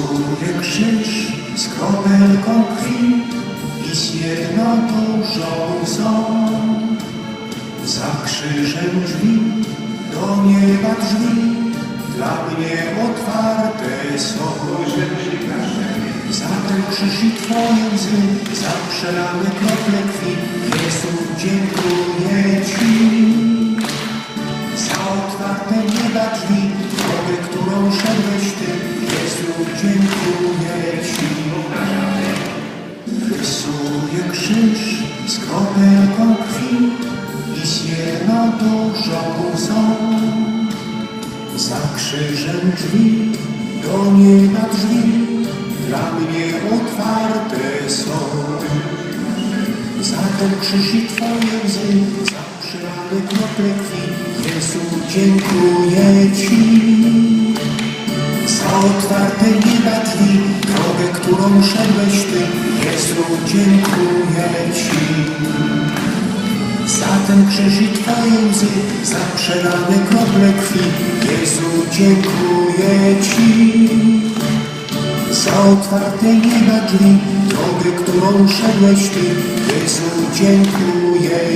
Rysuje krzyż z kropelką krwi i z jedną dużą łzą. Za krzyżem drzwi, do nieba drzwi, dla mnie otwarte są. Za ten krzyż i Twoje łzy, za przelane krople krwi, Jezu, dziękuję Ci. Za otwarte nieba drzwi, drogę, którą szedłeś Rysuję krzyż z kropelką krwi i z jedną dużą łzą. Za krzyżem drzwi, do nieba drzwi, dla mnie otwarte są. Za ten krzyż i Twoje łzy, za przylane krople krwi, Jezu, dziękuję Ci. Otwarte nieba drzwi, drogę, którą szedłeś Ty, Jezu, dziękuję Ci. Za ten krzyż i Twoje łzy, za przelane krople krwi, Jezu, dziękuję Ci. Za otwarte nieba drzwi, drogę, którą szedłeś Ty, Jezu, dziękuję.